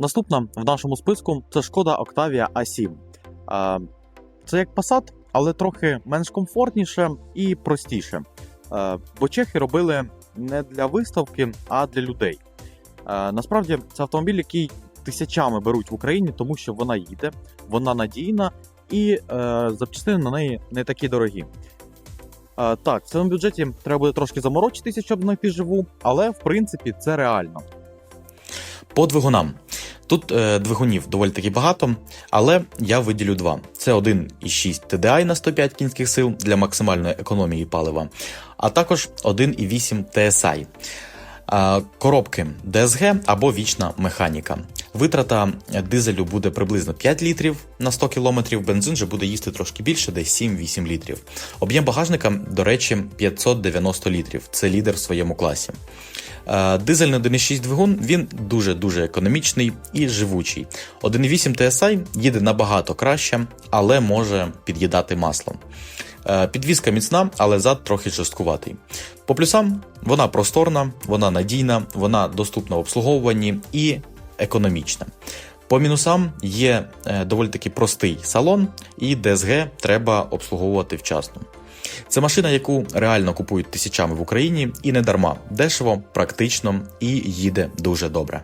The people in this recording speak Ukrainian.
Наступна в нашому списку це шкода Octavia A7. Е, Це як Passat, але трохи менш комфортніше і простіше. Бо чехи робили не для виставки, а для людей. Насправді це автомобіль, який тисячами беруть в Україні, тому що вона їде, вона надійна і е, запчастини на неї не такі дорогі. Так, в цьому бюджеті треба буде трошки заморочитися, щоб знайти живу, але в принципі це реально. По двигунам. Тут е, двигунів доволі таки багато, але я виділю два: це 1,6 TDI на 105 кінських сил для максимальної економії палива, а також 1,8 TSI. Коробки DSG або вічна механіка. Витрата дизелю буде приблизно 5 літрів на 100 км, бензин же буде їсти трошки більше, десь 7-8 літрів. Об'єм багажника, до речі, 590 літрів. Це лідер в своєму класі. Дизельний 1.6 двигун він дуже-дуже економічний і живучий. 1.8 TSI їде набагато краще, але може під'їдати маслом. Е, Підвізка міцна, але зад трохи жорсткуватий. По плюсам вона просторна, вона надійна, вона доступна в обслуговуванні і економічна. По мінусам є е, доволі таки простий салон, і ДСГ треба обслуговувати вчасно. Це машина, яку реально купують тисячами в Україні, і не дарма дешево, практично і їде дуже добре.